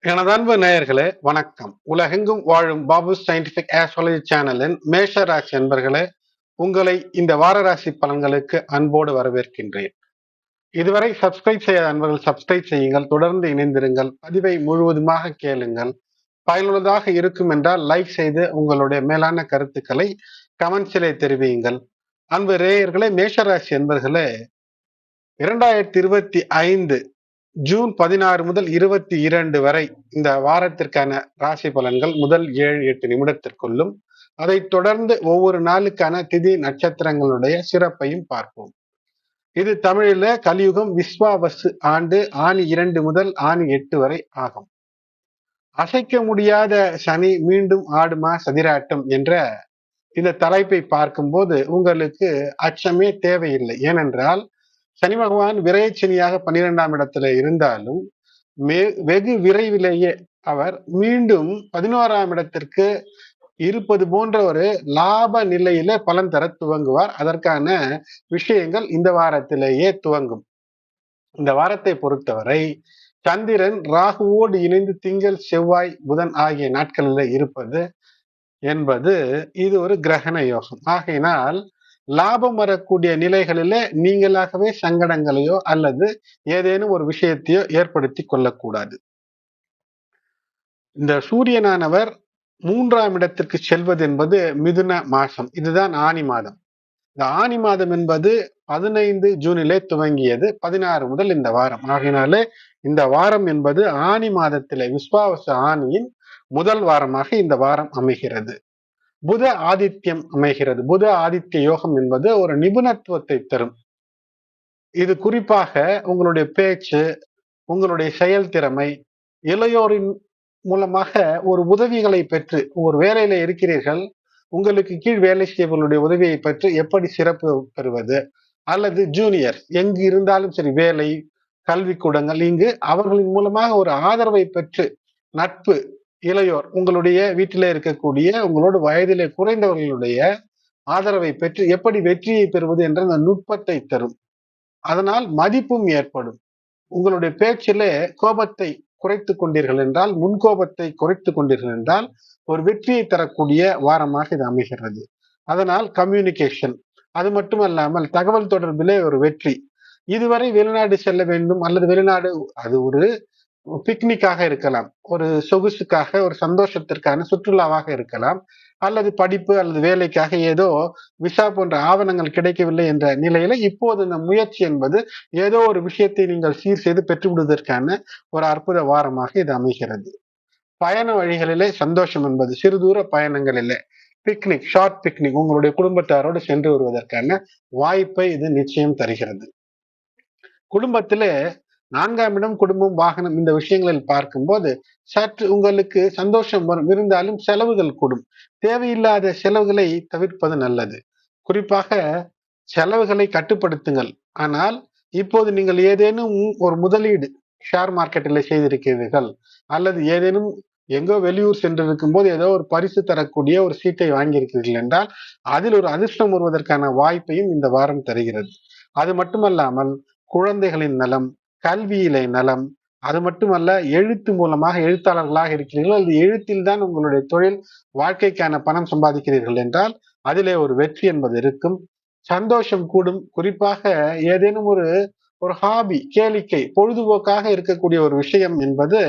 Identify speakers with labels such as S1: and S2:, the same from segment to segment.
S1: எனது அன்பு நேயர்களே வணக்கம். உலகெங்கும் வாழும் பாபு சயின்டிபிக் ஆஸ்ட்ராலஜி சேனலின் மேஷ ராசி அன்பர்களே உங்களை இந்த வார ராசி பலன்களுக்கு அன்போடு வரவேற்கின்றேன். இதுவரை சப்ஸ்கிரைப் செய்யாத அன்பர்கள் சப்ஸ்கிரைப் செய்யுங்கள். தொடர்ந்து இணைந்திருங்கள். பதிவை முழுவதுமாக கேளுங்கள். பயனுள்ளதாக இருக்கும் என்றால் லைக் செய்து உங்களுடைய மேலான கருத்துக்களை கமெண்ட்ஸிலே தெரிவியுங்கள். அன்பு ரேயர்களே மேஷராசி என்பர்களே இரண்டாயிரத்தி இருபத்தி ஐந்து ஜூன் பதினாறு முதல் இருபத்தி இரண்டு வரை இந்த வாரத்திற்கான ராசி பலன்கள் முதல் ஏழு எட்டு நிமிடத்திற்குள்ளும். அதைத் தொடர்ந்து ஒவ்வொரு நாளுக்கான திதி நட்சத்திரங்களுடைய சிறப்பையும் பார்ப்போம். இது தமிழில கலியுகம் விஸ்வாவசு ஆண்டு ஆணி இரண்டு முதல் ஆணி எட்டு வரை ஆகும். அசைக்க முடியாத சனி மீண்டும் ஆடுமா சதிராட்டம் என்ற இந்த தலைப்பை பார்க்கும்போது உங்களுக்கு அச்சமே தேவையில்லை. ஏனென்றால் சனி பகவான் விரைச்சனியாக பன்னிரெண்டாம் இடத்துல இருந்தாலும் வெகு விரைவிலேயே அவர் மீண்டும் பதினோராம் இடத்திற்கு இருப்பது போன்ற ஒரு லாப நிலையில பலன் தர துவங்குவார். அதற்கான விஷயங்கள் இந்த வாரத்திலேயே துவங்கும். இந்த வாரத்தை பொறுத்தவரை சந்திரன் ராகுவோடு இணைந்து திங்கள் செவ்வாய் புதன் ஆகிய நாட்களில் இருப்பது என்பது இது ஒரு கிரகண யோகம். ஆகையினால் லாபம் வரக்கூடிய நிலைகளிலே நீங்களாகவே சங்கடங்களையோ அல்லது ஏதேனும் ஒரு விஷயத்தையோ ஏற்படுத்தி கொள்ளக்கூடாது. இந்த சூரியனானவர் மூன்றாம் இடத்திற்கு செல்வது என்பது மிதுன மாசம். இதுதான் ஆணி மாதம். இந்த ஆணி மாதம் என்பது பதினைந்து ஜூனிலே துவங்கியது. பதினாறு முதல் இந்த வாரம். ஆகினாலே இந்த வாரம் என்பது ஆணி மாதத்திலே விஸ்வாவச ஆணியின் முதல் வாரமாக இந்த வாரம் அமைகிறது. புத ஆதித்யம் அமைகிறது. புத ஆதித்ய யோகம் என்பது ஒரு நிபுணத்துவத்தை தரும். இது குறிப்பாக உங்களுடைய பேச்சு உங்களுடைய செயல் திறமை இளையோரின் மூலமாக ஒரு உதவிகளை பெற்று ஒரு வேலையில இருக்கிறீர்கள் உங்களுக்கு கீழ் வேலை செய்வர்களுடைய உதவியை பெற்று எப்படி சிறப்பு பெறுவது? அல்லது ஜூனியர் எங்கு இருந்தாலும் சரி வேலை கல்விக்கூடங்கள் இங்கு அவர்களின் மூலமாக ஒரு ஆதரவை பெற்று நட்பு இளையோர் உங்களுடைய வீட்டிலே இருக்கக்கூடிய உங்களோட வயதிலே குறைந்தவர்களுடைய ஆதரவை பெற்று எப்படி வெற்றியை பெறுவது என்ற அந்த நுட்பத்தை தரும். அதனால் மதிப்பும் ஏற்படும். உங்களுடைய பேச்சிலே கோபத்தை குறைத்து கொண்டீர்கள் என்றால் முன்கோபத்தை குறைத்து கொண்டீர்கள் என்றால் ஒரு வெற்றியை தரக்கூடிய வாரமாக இது அமைகிறது. அதனால் கம்யூனிகேஷன் அது மட்டுமல்லாமல் தகவல் தொடர்பிலே ஒரு வெற்றி. இதுவரை வெளிநாடு செல்ல வேண்டும் அல்லது வெளிநாடு அது ஒரு பிக்னிக்காக இருக்கலாம். ஒரு சொகுசுக்காக ஒரு சந்தோஷத்திற்கான சுற்றுலாவாக இருக்கலாம். அல்லது படிப்பு அல்லது வேலைக்காக ஏதோ விசா போன்ற ஆவணங்கள் கிடைக்கவில்லை என்ற நிலையில இப்போது இந்த முயற்சி என்பது ஏதோ ஒரு விஷயத்தை நீங்கள் சீர் செய்து பெற்றுவிடுவதற்கான ஒரு அற்புத வாரமாக இது அமைகிறது. பயண வழிகளிலே சந்தோஷம் என்பது சிறு தூர பயணங்களிலே பிக்னிக் ஷார்ட் பிக்னிக் உங்களுடைய குடும்பத்தாரோடு சென்று வருவதற்கான வாய்ப்பை இது நிச்சயம் தருகிறது. குடும்பத்திலே நான்காம் இடம் குடும்பம் வாகனம் இந்த விஷயங்களில் பார்க்கும்போது சற்று உங்களுக்கு சந்தோஷம் வரும். இருந்தாலும் செலவுகள் கூடும். தேவையில்லாத செலவுகளை தவிர்ப்பது நல்லது. குறிப்பாக செலவுகளை கட்டுப்படுத்துங்கள். ஆனால் இப்போது நீங்கள் ஏதேனும் ஒரு முதலீடு ஷேர் மார்க்கெட்டில் செய்திருக்கிறீர்கள். அல்லது ஏதேனும் எங்கோ வெளியூர் சென்றிருக்கும் போது ஏதோ ஒரு பரிசு தரக்கூடிய ஒரு சீட்டை வாங்கியிருக்கிறீர்கள் என்றால் அதில் ஒரு அதிர்ஷ்டம் வருவதற்கான வாய்ப்பையும் இந்த வாரம் தருகிறது. அது மட்டுமல்லாமல் குழந்தைகளின் நலம் கல்வியிலை நலம். அது மட்டுமல்ல எழுத்து மூலமாக எழுத்தாளர்களாக இருக்கிறீர்கள் அல்லது எழுத்தில் தான் உங்களுடைய தொழில் வாழ்க்கைக்கான பணம் சம்பாதிக்கிறீர்கள் என்றால் அதிலே ஒரு வெற்றி என்பது இருக்கும். சந்தோஷம் கூடும். குறிப்பாக ஏதேனும் ஒரு ஒரு ஹாபி கேளிக்கை பொழுதுபோக்காக இருக்கக்கூடிய ஒரு விஷயம் என்பது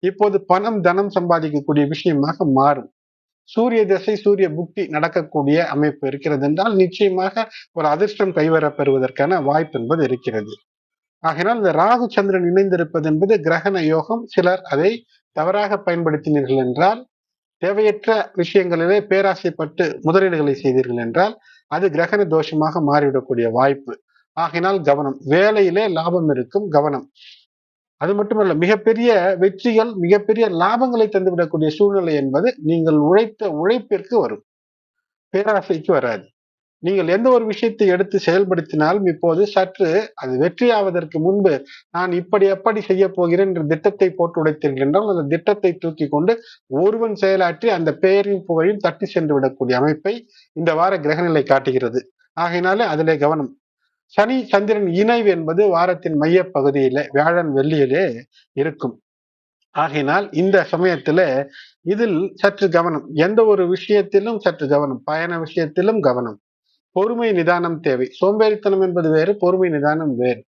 S1: இப்போது பணம் தனம் சம்பாதிக்கக்கூடிய விஷயமாக மாறும். சூரிய திசை சூரிய புக்தி நடக்கக்கூடிய அமைப்பு இருக்கிறது என்றால் நிச்சயமாக ஒரு அதிர்ஷ்டம் கைவரப்பெறுவதற்கான வாய்ப்பு என்பது இருக்கிறது. ஆகினால் இந்த ராகு சந்திரன் இணைந்திருப்பது என்பது கிரகண யோகம். சிலர் அதை தவறாக பயன்படுத்தினீர்கள் என்றால் தேவையற்ற விஷயங்களிலே பேராசைப்பட்டு முதலீடுகளை செய்தீர்கள் என்றால் அது கிரகண தோஷமாக மாறிவிடக்கூடிய வாய்ப்பு. ஆகினால் கவனம். வேலையிலே லாபம் இருக்கும் கவனம். அது மட்டுமல்ல மிகப்பெரிய வெற்றிகள் மிகப்பெரிய லாபங்களை தந்துவிடக்கூடிய சூழ்நிலை என்பது நீங்கள் உழைத்த உழைப்பிற்கு வரும். பேராசைக்கு வராது. நீங்கள் எந்த ஒரு விஷயத்தை எடுத்து செயல்படுத்தினாலும் இப்போது சற்று அது வெற்றியாவதற்கு முன்பு நான் இப்படி எப்படி செய்ய போகிறேன் என்ற திட்டத்தை போட்டு உடைத்தீர்கள் என்றால் அந்த திட்டத்தை தூக்கி கொண்டு ஒருவன் செயலாற்றி அந்த பெயரின் புகழையும் தட்டி சென்று விடக்கூடிய அமைப்பை இந்த வார கிரகநிலை காட்டுகிறது. ஆகையினாலே அதிலே கவனம். சனி சந்திரன் இணைவு என்பது வாரத்தின் மைய பகுதியில வியாழன் வெள்ளியிலே இருக்கும். ஆகையினால் இந்த சமயத்துல இதில் சற்று கவனம். எந்த ஒரு விஷயத்திலும் சற்று கவனம். பயண விஷயத்திலும் கவனம். பொறுமை நிதானம் தேவை. சோம்பேறித்தனம் என்பது வேறு பொறுமை நிதானம் வேறு.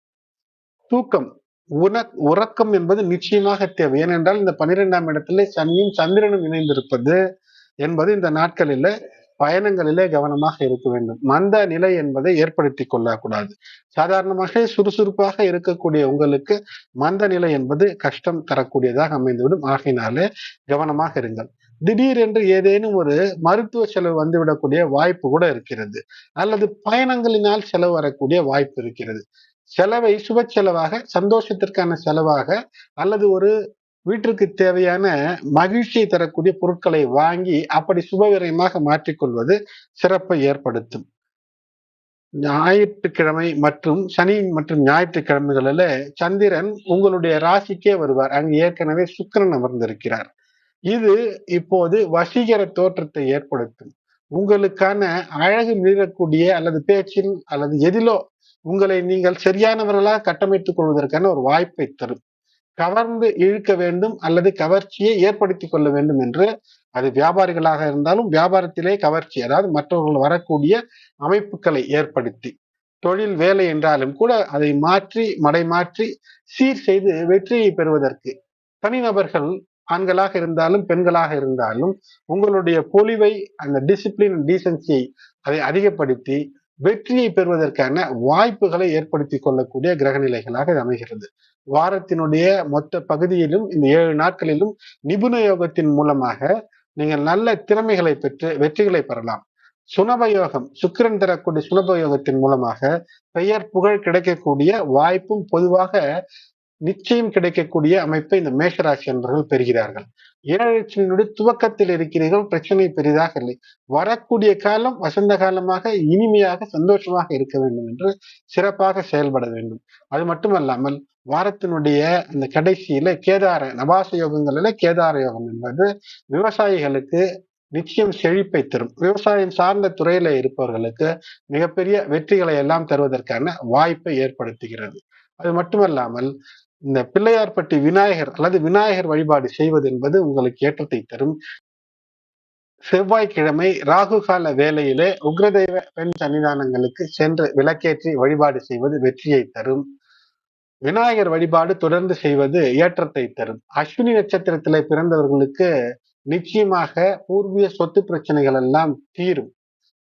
S1: தூக்கம் உன உறக்கம் என்பது நிச்சயமாக தேவை. ஏனென்றால் இந்த பனிரெண்டாம் இடத்துல சனியும் சந்திரனும் இணைந்திருப்பது என்பது இந்த நாட்களில பயணங்களிலே கவனமாக இருக்க வேண்டும். மந்த நிலை என்பதை ஏற்படுத்தி கொள்ளக்கூடாது. சாதாரணமாக சுறுசுறுப்பாக இருக்கக்கூடிய உங்களுக்கு மந்த நிலை என்பது கஷ்டம் தரக்கூடியதாக அமைந்துவிடும். ஆகினாலே கவனமாக இருங்கள். திடீரென்று ஏதேனும் ஒரு மருத்துவ செலவு வந்துவிடக்கூடிய வாய்ப்பு கூட இருக்கிறது. அல்லது பயணங்களினால் செலவு வரக்கூடிய வாய்ப்பு இருக்கிறது. செலவை சுப செலவாக சந்தோஷத்திற்கான செலவாக அல்லது ஒரு வீட்டிற்கு தேவையான மகிழ்ச்சியை தரக்கூடிய பொருட்களை வாங்கி அப்படி சுபவிரயமாக மாற்றிக்கொள்வது சிறப்பை ஏற்படுத்தும். ஞாயிற்றுக்கிழமை மற்றும் சனி மற்றும் ஞாயிற்றுக்கிழமைகளில சந்திரன் உங்களுடைய ராசிக்கே வருவார். அங்கு ஏற்கனவே சுக்கரன் அமர்ந்திருக்கிறார். இது இப்போது வசீகர தோற்றத்தை ஏற்படுத்தும். உங்களுக்கான அழகு மீறக்கூடிய அல்லது பேச்சில் அல்லது எதிலோ உங்களை நீங்கள் சரியானவர்களாக கட்டமைத்துக் கொள்வதற்கான ஒரு வாய்ப்பை தரும். கவர்ந்து இழுக்க வேண்டும் அல்லது கவர்ச்சியை ஏற்படுத்திக் கொள்ள வேண்டும் என்று அது வியாபாரிகளாக இருந்தாலும் வியாபாரத்திலே கவர்ச்சி அதாவது மற்றவர்கள் வரக்கூடிய அமைப்புகளை ஏற்படுத்தி. தொழில் வேலை என்றாலும் கூட அதை மாற்றி மடை மாற்றி சீர் செய்து வெற்றியை பெறுவதற்கு தனிநபர்கள் ஆண்களாக இருந்தாலும் பெண்களாக இருந்தாலும் உங்களுடைய பொலிவை அந்த டிசிப்ளின் டீசன்சியை அதை அதிகப்படுத்தி வெற்றியை பெறுவதற்கான வாய்ப்புகளை ஏற்படுத்தி கொள்ளக்கூடிய கிரகநிலைகளாக இது அமைகிறது. வாரத்தினுடைய மொத்த பகுதியிலும் இந்த ஏழு நாட்களிலும் நிபுண யோகத்தின் மூலமாக நீங்கள் நல்ல திறமைகளை பெற்று வெற்றிகளை பெறலாம். சுனபயோகம் சுக்கிரன் தரக்கூடிய சுனபயோகத்தின் மூலமாக பெயர் புகழ் கிடைக்கக்கூடிய வாய்ப்பும் பொதுவாக நிச்சயம் கிடைக்கக்கூடிய அமைப்பை இந்த மேஷராசி அன்பர்கள் பெறுகிறார்கள். ஏழச்சினுடைய துவக்கத்தில் இருக்கிறீர்கள் பிரச்சனை பெரிதாக இல்லை. வரக்கூடிய காலம் வசந்த காலமாக இனிமையாக சந்தோஷமாக இருக்க வேண்டும் என்று சிறப்பாக செயல்பட வேண்டும். அது மட்டுமல்லாமல் வாரத்தினுடைய அந்த கடைசியில கேதார நபாச யோகங்களில கேதார யோகம் என்பது விவசாயிகளுக்கு நிச்சயம் செழிப்பை தரும். விவசாயம் சார்ந்த துறையில இருப்பவர்களுக்கு மிகப்பெரிய வெற்றிகளை எல்லாம் தருவதற்கான வாய்ப்பை ஏற்படுத்துகிறது. அது மட்டுமல்லாமல் இந்த பிள்ளையார்பட்டி விநாயகர் அல்லது விநாயகர் வழிபாடு செய்வது என்பது உங்களுக்கு ஏற்றத்தை தரும். செவ்வாய்க்கிழமை ராகு கால வேலையிலே உக்ரதெய்வ பெண் சன்னிதானங்களுக்கு சென்று விளக்கேற்றி வழிபாடு செய்வது வெற்றியை தரும். விநாயகர் வழிபாடு தொடர்ந்து செய்வது ஏற்றத்தை தரும். அஸ்வினி நட்சத்திரத்திலே பிறந்தவர்களுக்கு நிச்சயமாக பூர்வீக சொத்து பிரச்சனைகள் எல்லாம் தீரும்.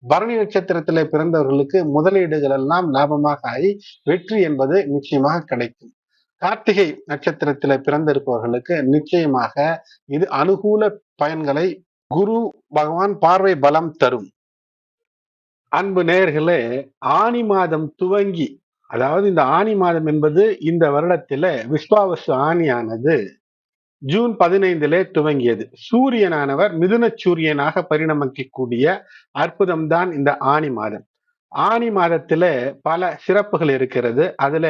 S1: பரணி நட்சத்திரத்திலே பிறந்தவர்களுக்கு முதலீடுகள் எல்லாம் லாபமாக ஆகி வெற்றி என்பது நிச்சயமாக கிடைக்கும். கார்த்திகை நட்சத்திரத்தில் பிறந்திருப்பவர்களுக்கு நிச்சயமாக இது அனுகூல பயன்களை குரு பகவான் பார்வை பலம் தரும். அன்பு நேர்களே ஆணி மாதம் துவங்கி அதாவது இந்த ஆணி மாதம் என்பது இந்த வருடத்தில விஸ்வாவசு ஆணியானது ஜூன் பதினைந்திலே துவங்கியது. சூரியனானவர் மிதுன சூரியனாக பரிணமிக்கக்கூடிய அற்புதம் தான் இந்த ஆணி மாதம். ஆணி மாதத்துல பல சிறப்புகள் இருக்கிறது. அதுல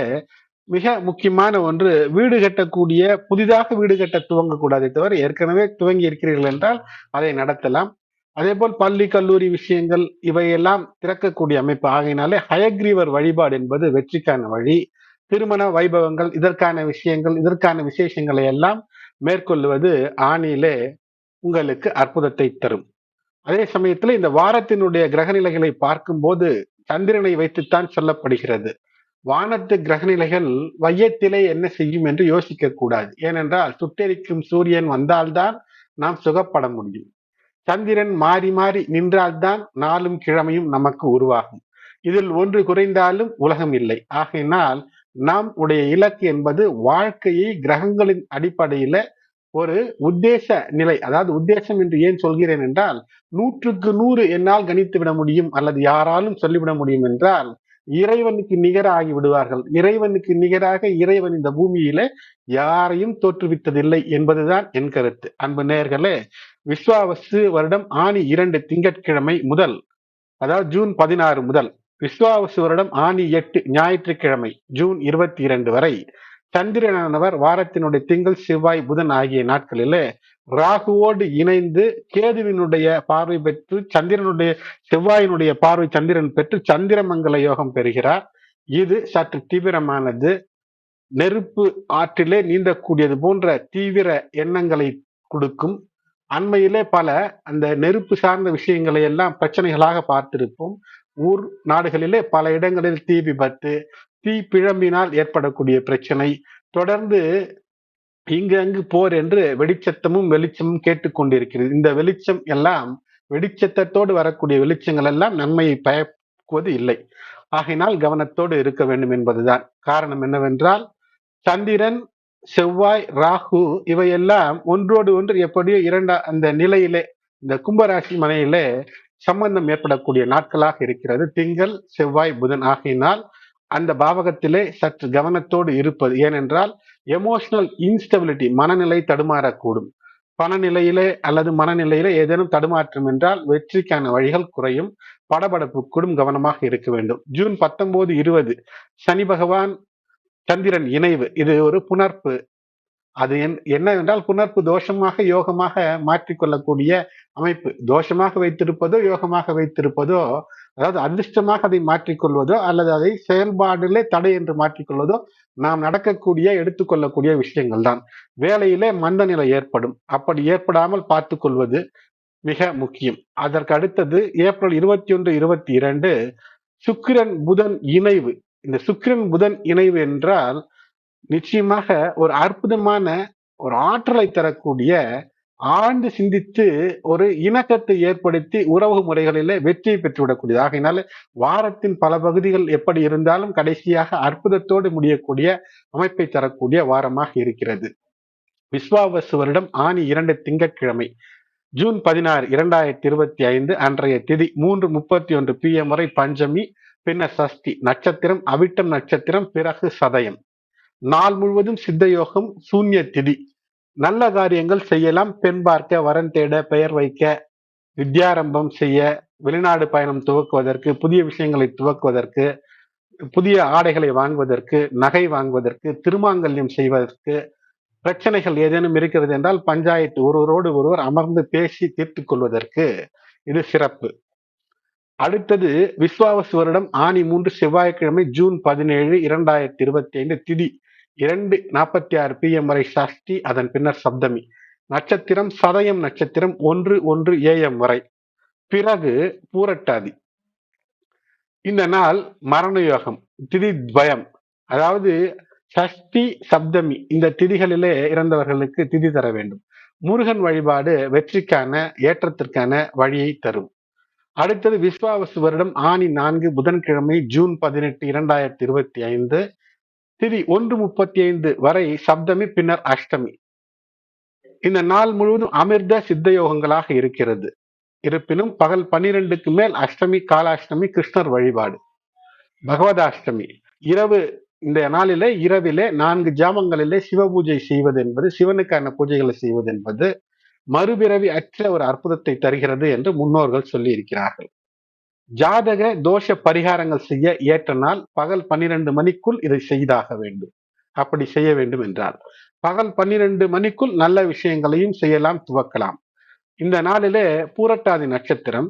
S1: மிக முக்கியமான ஒன்று வீடு கட்டக்கூடிய புதிதாக வீடு கட்ட துவங்கக்கூடாதே தவிர ஏற்கனவே துவங்கி இருக்கிறீர்கள் என்றால் அதை நடத்தலாம். அதே போல் பள்ளி கல்லூரி விஷயங்கள் இவையெல்லாம் திறக்கக்கூடிய அமைப்பு ஆகையினாலே ஹயக்ரீவர் வழிபாடு என்பது வெற்றிக்கான வழி. திருமண வைபவங்கள் இதற்கான விஷயங்கள் இதற்கான விசேஷங்களை எல்லாம் மேற்கொள்வது ஆணியிலே உங்களுக்கு அற்புதத்தை தரும். அதே சமயத்தில் இந்த வாரத்தினுடைய கிரகநிலைகளை பார்க்கும்போது சந்திரனை வைத்துத்தான் சொல்லப்படுகிறது. வானத்து கிரகநிலைகள் வையத்திலே என்ன செய்யும் என்று யோசிக்க கூடாது. ஏனென்றால் சுட்டெரிக்கும் சூரியன் வந்தால்தான் நாம் சுகப்பட முடியும். சந்திரன் மாறி மாறி நின்றால்தான் நாளும் கிழமையும் நமக்கு உருவாகும். இதில் ஒன்று குறைந்தாலும் உலகம் இல்லை. ஆகையினால் நாம் உடைய இலக்கு என்பது வாழ்க்கையை கிரகங்களின் அடிப்படையில ஒரு உத்தேச நிலை. அதாவது உத்தேசம் என்று ஏன் சொல்கிறேன் என்றால் நூற்றுக்கு நூறு என்னால் கணித்து விட முடியும் அல்லது யாராலும் சொல்லிவிட முடியும் என்றால் இறைவனுக்கு நிகராகி விடுவார்கள். இறைவனுக்கு நிகராக இறைவன் இந்த பூமியில யாரையும் தோற்றுவித்ததில்லை என்பதுதான் என் கருத்து. அன்பு நேர்களே விஸ்வாவசு வருடம் ஆணி இரண்டு திங்கட்கிழமை முதல் அதாவது ஜூன் பதினாறு முதல். விஸ்வாவசு வருடம் ஆணி எட்டு ஞாயிற்றுக்கிழமை ஜூன் இருபத்தி இரண்டு வரை. சந்திரனானவர் வாரத்தினுடைய திங்கள் செவ்வாய் புதன் ஆகிய நாட்களிலே ராகுவோடு இணைந்து கேதுவினுடைய பார்வை பெற்று சந்திரனுடைய செவ்வாயினுடைய பார்வை சந்திரன் பெற்று சந்திரமங்கல யோகம் பெறுகிறார். இது சற்று தீவிரமானது. நெருப்பு ஆற்றிலே நீந்தக்கூடியது போன்ற தீவிர எண்ணங்களை கொடுக்கும். அண்மையிலே பல அந்த நெருப்பு சார்ந்த விஷயங்களை எல்லாம் பிரச்சனைகளாக பார்த்திருப்போம். ஊர் நாடுகளிலே பல இடங்களில் தீ விபத்து தீ பிழம்பினால் ஏற்படக்கூடிய பிரச்சனை. தொடர்ந்து இங்கு அங்கு போர் என்று வெடிச்சத்தமும் வெளிச்சமும் கேட்டுக்கொண்டிருக்கிறது இந்த வெளிச்சம் எல்லாம் வெடிச்சத்தோடு வரக்கூடிய வெளிச்சங்கள் எல்லாம் நன்மையை பயக்குவது இல்லை. ஆகையினால் கவனத்தோடு இருக்க வேண்டும் என்பதுதான். காரணம் என்னவென்றால் சந்திரன் செவ்வாய் ராகு இவையெல்லாம் ஒன்றோடு ஒன்று எப்படியோ இரண்டா அந்த நிலையிலே இந்த கும்பராசி மனையிலே சம்பந்தம் ஏற்படக்கூடிய நாட்களாக இருக்கிறது. திங்கள் செவ்வாய் புதன். ஆகையினால் அந்த பாவகத்திலே சற்று கவனத்தோடு இருப்பது. ஏனென்றால் எமோஷனல் இன்ஸ்டபிலிட்டி மனநிலை தடுமாறக்கூடும். பணநிலையிலே அல்லது மனநிலையிலே ஏதேனும் தடுமாற்றம் என்றால் வெற்றிக்கான வழிகள் குறையும். படபடப்புக்கூடும் கவனமாக இருக்க வேண்டும். ஜூன் பத்தொன்பது இருபது. சனி பகவான் சந்திரன் இணைவு. இது ஒரு புணர்ப்பு. அது என்னவென்றால் புணர்ப்பு தோஷமாக யோகமாக மாற்றிக்கொள்ளக்கூடிய அமைப்பு. தோஷமாக வைத்திருப்பதோ யோகமாக வைத்திருப்பதோ அதாவது அதிர்ஷ்டமாக அதை மாற்றிக்கொள்வதோ அல்லது அதை செயல்பாடிலே தடை என்று மாற்றிக்கொள்வதோ நாம் நடக்கக்கூடிய எடுத்துக்கொள்ளக்கூடிய விஷயங்கள் தான் வேலையிலே மந்த நிலை ஏற்படும். அப்படி ஏற்படாமல் பார்த்து கொள்வது மிக முக்கியம். அதற்கு அடுத்தது ஏப்ரல் இருபத்தி ஒன்று இருபத்தி இரண்டு சுக்கிரன் புதன் இணைவு. இந்த சுக்கிரன் புதன் இணைவு என்றால் நிச்சயமாக ஒரு அற்புதமான ஒரு ஆற்றலை தரக்கூடிய ஆழ்ந்து சிந்தித்து ஒரு இணக்கத்தை ஏற்படுத்தி உறவு முறைகளிலே வெற்றியை பெற்றுவிடக்கூடியது. ஆகையினால வாரத்தின் பல பகுதிகள் எப்படி இருந்தாலும் கடைசியாக அற்புதத்தோடு முடியக்கூடிய அமைப்பை தரக்கூடிய வாரமாக இருக்கிறது. விஸ்வாவசு வருடம் ஆணி இரண்டு திங்கட்கிழமை ஜூன் பதினாறு இரண்டாயிரத்தி இருபத்தி ஐந்து அன்றைய திதி மூன்று முப்பத்தி ஒன்று பி எம் வரை பஞ்சமி பின்னர் சஷ்டி நட்சத்திரம் அவிட்டம் நட்சத்திரம் பிறகு சதயம். நாள் முழுவதும் சித்த யோகம் சூன்ய திதி. நல்ல காரியங்கள் செய்யலாம். பெண் பார்க்க வரன் தேட பெயர் வைக்க வித்யாரம்பம் செய்ய வெளிநாடு பயணம் துவக்குவதற்கு புதிய விஷயங்களை துவக்குவதற்கு புதிய ஆடைகளை வாங்குவதற்கு நகை வாங்குவதற்கு திருமாங்கல்யம் செய்வதற்கு பிரச்சனைகள் ஏதேனும் இருக்கிறது என்றால் பஞ்சாயத்து ஒருவரோடு ஒருவர் அமர்ந்து பேசி தீர்த்து கொள்வதற்கு இது சிறப்பு. அடுத்தது விஸ்வாவசு வருடம் ஆணி மூன்று செவ்வாய்க்கிழமை ஜூன் பதினேழு இரண்டாயிரத்தி இருபத்தி ஐந்து திதி. இரண்டு நாற்பத்தி ஆறு பிஎம் வரை சஷ்டி அதன் பின்னர் சப்தமி. நட்சத்திரம் சதயம் நட்சத்திரம் ஒன்று ஒன்று ஏஎம் வரை. பிறகு பூரட்டாதி. இந்த நாள் மரண யோகம் திதி துவயம். அதாவது சஷ்டி சப்தமி இந்த திதிகளிலே இறந்தவர்களுக்கு திதி தர வேண்டும். முருகன் வழிபாடு வெற்றிக்கான ஏற்றத்திற்கான வழியை தரும். அடுத்தது விஸ்வாவசு வருடம் ஆணி நான்கு புதன்கிழமை ஜூன் பதினெட்டு இரண்டாயிரத்தி இருபத்தி ஐந்து. திதி ஒன்று முப்பத்தி ஐந்து வரை சப்தமி பின்னர் அஷ்டமி. இந்த நாள் முழுவதும் அமிர்த சித்த யோகங்களாக இருக்கிறது. இருப்பினும் பகல் பன்னிரெண்டுக்கு மேல் அஷ்டமி காலாஷ்டமி கிருஷ்ணர் வழிபாடு. பகவதாஷ்டமி. இரவு இந்த நாளிலே இரவிலே நான்கு ஜாமங்களிலே சிவ பூஜை செய்வது என்பது சிவனுக்கான பூஜைகளை செய்வது என்பது மறுபிறவி அற்ற ஒரு அற்புதத்தை தருகிறது என்று முன்னோர்கள் சொல்லி இருக்கிறார்கள் ஜாதக தோஷ பரிகாரங்கள் செய்ய ஏற்ற நாள் பகல் பன்னிரண்டு மணிக்குள் இதை செய்தாக வேண்டும். அப்படி செய்ய வேண்டும் என்றால் பகல் பன்னிரண்டு மணிக்குள் நல்ல விஷயங்களையும் செய்யலாம் துவக்கலாம். இந்த நாளிலே பூரட்டாதி நட்சத்திரம்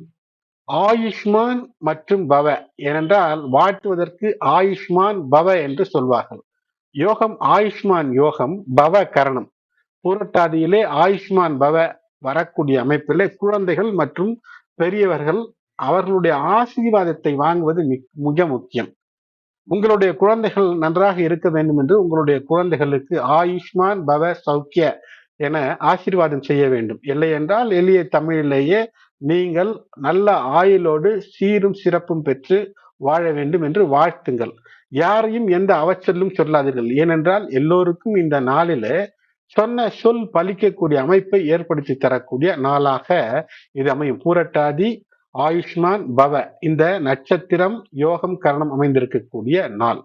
S1: ஆயுஷ்மான் மற்றும் பவ ஏனென்றால் வாழ்த்துவதற்கு ஆயுஷ்மான் பவ என்று சொல்வார்கள். யோகம் ஆயுஷ்மான் யோகம் பவ கரணம். பூரட்டாதியிலே ஆயுஷ்மான் பவ வரக்கூடிய அமைப்பிலே குழந்தைகள் மற்றும் பெரியவர்கள் அவர்களுடைய ஆசீர்வாதத்தை வாங்குவது மிக முக்கியம். உங்களுடைய குழந்தைகள் நன்றாக இருக்க வேண்டும் என்று உங்களுடைய குழந்தைகளுக்கு ஆயுஷ்மான் பவ சௌக்கிய என ஆசீர்வாதம் செய்ய வேண்டும். இல்லை என்றால் எளிய தமிழிலேயே நீங்கள் நல்ல ஆயுளோடு சீரும் சிறப்பும் பெற்று வாழ வேண்டும் என்று வாழ்த்துங்கள். யாரையும் எந்த அவச்சலும் சொல்லாதீர்கள். ஏனென்றால் எல்லோருக்கும் இந்த நாளில சொன்ன சொல் பலிக்கக்கூடிய அமைப்பை ஏற்படுத்தி தரக்கூடிய நாளாக இது அமையும். பூரட்டாதி ஆயுஷ்மான் பவ இந்த நட்சத்திரம் யோகம் கரணம் அமைந்திருக்கக்கூடிய நாள்.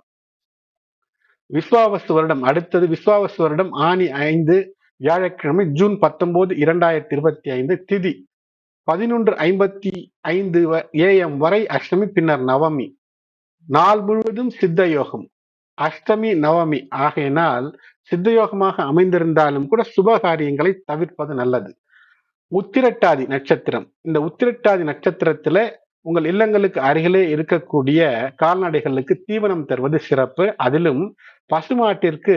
S1: விஸ்வாவசு வருடம் அடுத்தது விஸ்வாவசு வருடம் ஆணி ஐந்து வியாழக்கிழமை ஜூன் பத்தொன்பது இரண்டாயிரத்தி இருபத்தி ஐந்து திதி பதினொன்று ஐம்பத்தி ஐந்து ஏஎம் வரை அஷ்டமி பின்னர் நவமி. நாள் முழுவதும் சித்த யோகம். அஷ்டமி நவமி ஆகையினால் சித்த யோகமாக அமைந்திருந்தாலும் கூட சுப காரியங்களை தவிர்ப்பது நல்லது. உத்திரட்டாதி நட்சத்திரம். இந்த உத்திரட்டாதி நட்சத்திரத்துல உங்கள் இல்லங்களுக்கு அருகிலே இருக்கக்கூடிய கால்நடைகளுக்கு தீவனம் தருவது சிறப்பு. அதிலும் பசுமாட்டிற்கு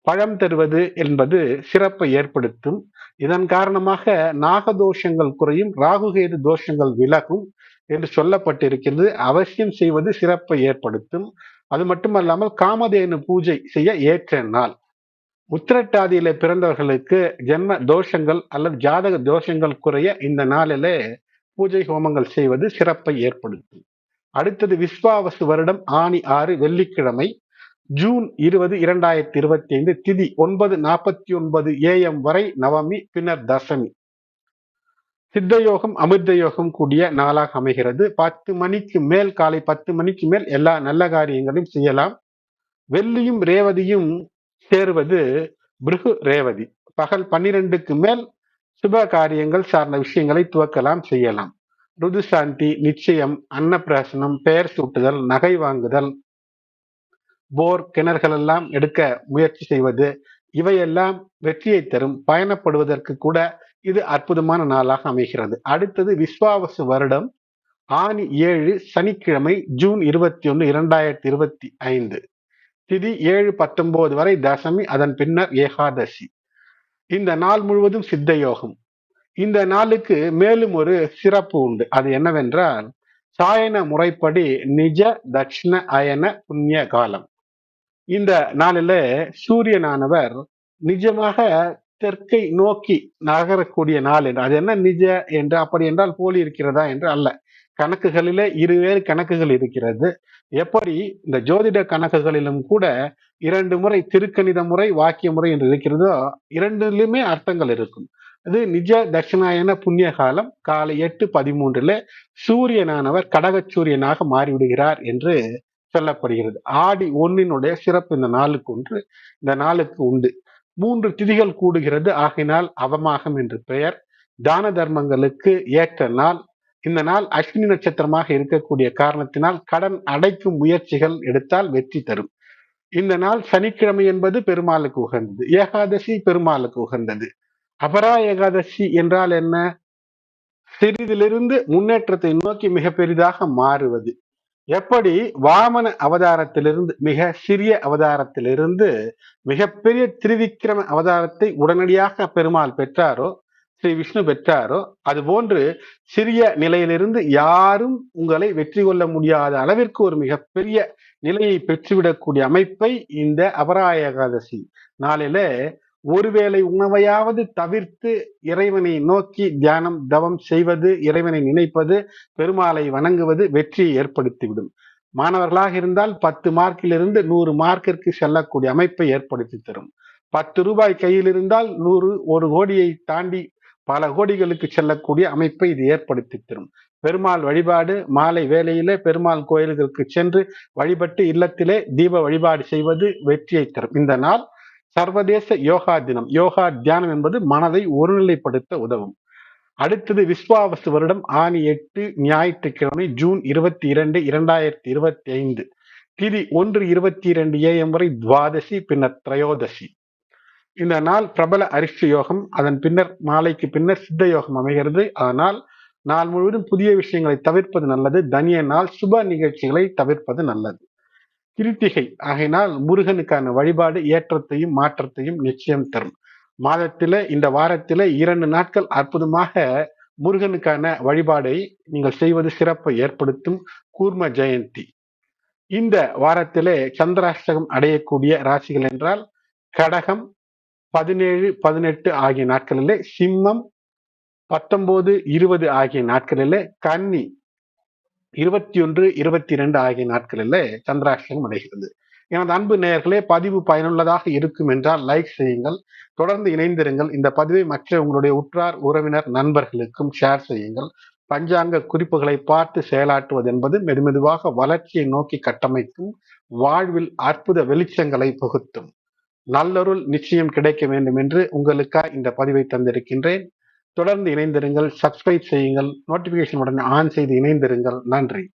S1: பழம் தருவது என்பது சிறப்பை ஏற்படுத்தும். இதன் காரணமாக நாகதோஷங்கள் குறையும் ராகுகேது தோஷங்கள் விலகும் என்று சொல்லப்பட்டிருக்கிறது. அவசியம் செய்வது சிறப்பை ஏற்படுத்தும். அது மட்டுமல்லாமல் காமதேனு பூஜை செய்ய ஏற்ற நாள். உத்திரட்டாதியில பிறந்தவர்களுக்கு ஜென்ம தோஷங்கள் அல்லது ஜாதக தோஷங்கள் குறைய இந்த நாளிலே பூஜை ஹோமங்கள் செய்வது சிறப்பை ஏற்படுத்தும். அடுத்தது விஸ்வாவசு வருடம் ஆணி ஆறு வெள்ளிக்கிழமை ஜூன் இருபது இரண்டாயிரத்தி இருபத்தி ஐந்து திதி ஒன்பது நாற்பத்தி ஒன்பது ஏஎம் வரை நவமி பின்னர் தசமி. சித்தயோகம் அமிர்த யோகம் கூடிய நாளாக அமைகிறது. பத்து மணிக்கு மேல் காலை பத்து மணிக்கு மேல் எல்லா நல்ல காரியங்களையும் செய்யலாம். வெள்ளியும் ரேவதியும் சேருவது பிருகு ரேவதி. பகல் பன்னிரெண்டுக்கு மேல் சுப காரியங்கள் சார்ந்த விஷயங்களை துவக்கலாம் செய்யலாம். ருது சாந்தி நிச்சயம் அன்னப்பிராசனம் பெயர் சூட்டுதல் நகை வாங்குதல் போர் கிணறுகள் எல்லாம் எடுக்க முயற்சி செய்வது இவையெல்லாம் வெற்றியை தரும். பயணப்படுவதற்கு கூட இது அற்புதமான நாளாக அமைகிறது. அடுத்தது விஸ்வாவசு வருடம் ஆணி ஏழு சனிக்கிழமை ஜூன் இருபத்தி ஒன்று இரண்டாயிரத்தி இருபத்தி ஐந்து. திதி ஏழு பத்தொன்பது வரை தசமி அதன் பின்னர் ஏகாதசி. இந்த நாள் முழுவதும் சித்த யோகம் இந்த நாளுக்கு மேலும் ஒரு சிறப்பு உண்டு. அது என்னவென்றால் சாயன முறைப்படி நிஜ தட்சிண அயன புண்ணிய காலம். இந்த நாளில சூரியனானவர் நிஜமாக தெற்கை நோக்கி நகரக்கூடிய நாள். என்று அது என்ன நிஜ என்று அப்படி என்றால் போலி இருக்கிறதா என்று அல்ல. கணக்குகளிலே இருவேறு கணக்குகள் இருக்கிறது. எப்படி? இந்த ஜோதிட கணக்குகளிலும் கூட இரண்டு முறை திருக்கணித முறை வாக்கிய முறை என்று இருக்கிறதோ இரண்டிலுமே அர்த்தங்கள் இருக்கும். அது நிஜ தட்சிணாயன புண்ணிய காலம் காலை எட்டு பதிமூன்றுல சூரியனானவர் கடக சூரியனாக மாறிவிடுகிறார் என்று சொல்லப்படுகிறது. ஆடி ஒன்னினுடைய சிறப்பு இந்த நாளுக்கு ஒன்று இந்த நாளுக்கு உண்டு. மூன்று திதிகள் கூடுகிறது. ஆகினால் அவமாகம் என்று பெயர். தான தர்மங்களுக்கு ஏற்ற நாள் இந்த நாள் அஸ்வினி நட்சத்திரமாக இருக்கக்கூடிய காரணத்தினால் கடன் அடைக்கும் முயற்சிகள் எடுத்தால் வெற்றி தரும். இந்த நாள் சனிக்கிழமை என்பது பெருமாளுக்கு உகந்தது. ஏகாதசி பெருமாளுக்கு உகந்தது. அபரா ஏகாதசி என்றால் என்ன? சிறிதிலிருந்து முன்னேற்றத்தை நோக்கி மிக பெரிதாக மாறுவது. எப்படி? வாமன அவதாரத்திலிருந்து மிக சிறிய அவதாரத்திலிருந்து மிகப்பெரிய திரிவிக்கிரம அவதாரத்தை உடனடியாக பெருமாள் பெற்றாரோ ஸ்ரீ விஷ்ணு பெற்றாரோ அது போன்று சிறிய நிலையிலிருந்து யாரும் உங்களை வெற்றி கொள்ள முடியாத அளவிற்கு ஒரு மிகப்பெரிய நிலையை பெற்றுவிடக்கூடிய அமைப்பை இந்த அபராய ஏகாதசி நாளில ஒருவேளை உணவையாவது தவிர்த்து இறைவனை நோக்கி தியானம் தவம் செய்வது இறைவனை நினைப்பது பெருமாளை வணங்குவது வெற்றியை ஏற்படுத்திவிடும். மாணவர்களாக இருந்தால் பத்து மார்க்கிலிருந்து நூறு மார்க்கிற்கு செல்லக்கூடிய அமைப்பை ஏற்படுத்தி தரும். பத்து ரூபாய் கையில் இருந்தால் நூறு ஒரு கோடியை தாண்டி பல கோடிகளுக்கு செல்லக்கூடிய அமைப்பை இது ஏற்படுத்தி தரும். பெருமாள் வழிபாடு மாலை வேலையிலே பெருமாள் கோயில்களுக்கு சென்று வழிபட்டு இல்லத்திலே தீப வழிபாடு செய்வது வெற்றியை தரும். இந்த நாள் சர்வதேச யோகா தினம். யோகா தியானம் என்பது மனதை ஒருநிலைப்படுத்த உதவும். அடுத்தது விஸ்வாவசு வருடம் ஆணி எட்டு ஞாயிற்றுக்கிழமை ஜூன் இருபத்தி இரண்டு இரண்டாயிரத்தி இருபத்தி ஐந்து திதி ஒன்று இருபத்தி இரண்டு ஏஎம் வரை துவாதசி பின்னர் திரையோதசி. இந்த நாள் பிரபல அரிஷ்ட யோகம் அதன் பின்னர் மாலைக்கு பின்னர் சித்த யோகம் அமைகிறது. அதனால் நாள் முழுவதும் புதிய விஷயங்களை தவிர்ப்பது நல்லது. தனிய நாள் சுப நிகழ்ச்சிகளை தவிர்ப்பது நல்லது. கிருத்திகை ஆகையினால் முருகனுக்கான வழிபாடு ஏற்றத்தையும் மாற்றத்தையும் நிச்சயம் தரும். மாதத்தில இந்த வாரத்தில இரண்டு நாட்கள் அற்புதமாக முருகனுக்கான வழிபாடை நீங்கள் செய்வது சிறப்பை ஏற்படுத்தும். கூர்ம ஜெயந்தி. இந்த வாரத்திலே சந்திராஷ்டகம் அடையக்கூடிய ராசிகள் என்றால் கடகம் பதினேழு பதினெட்டு ஆகிய நாட்களிலே சிம்மம் பத்தொன்பது இருபது ஆகிய நாட்களிலே கன்னி இருபத்தி ஒன்று இருபத்தி இரண்டு ஆகிய நாட்களிலே சந்திராஷ்டகம் அடைகிறது. எனது அன்பு நேயர்களே பதிவு பயனுள்ளதாக இருக்கும் என்றால் லைக் செய்யுங்கள். தொடர்ந்து இணைந்திருங்கள். இந்த பதிவை மற்ற உங்களுடைய உற்றார் உறவினர் நண்பர்களுக்கும் ஷேர் செய்யுங்கள். பஞ்சாங்க குறிப்புகளை பார்த்து செயலாற்றுவது என்பது மெதுமெதுவாக வளர்ச்சியை நோக்கி கட்டமைக்கும் வாழ்வில் அற்புத வெளிச்சங்களை புகுத்தும். நல்லொருள் நிச்சயம் கிடைக்க வேண்டும் என்று உங்களுக்காக இந்த பதிவை தந்திருக்கின்றேன். தொடர்ந்து இணைந்திருங்கள் சப்ஸ்கிரைப் செய்யுங்கள் நோட்டிபிகேஷன் உடனே ஆன் செய்து இணைந்திருங்கள். நன்றி.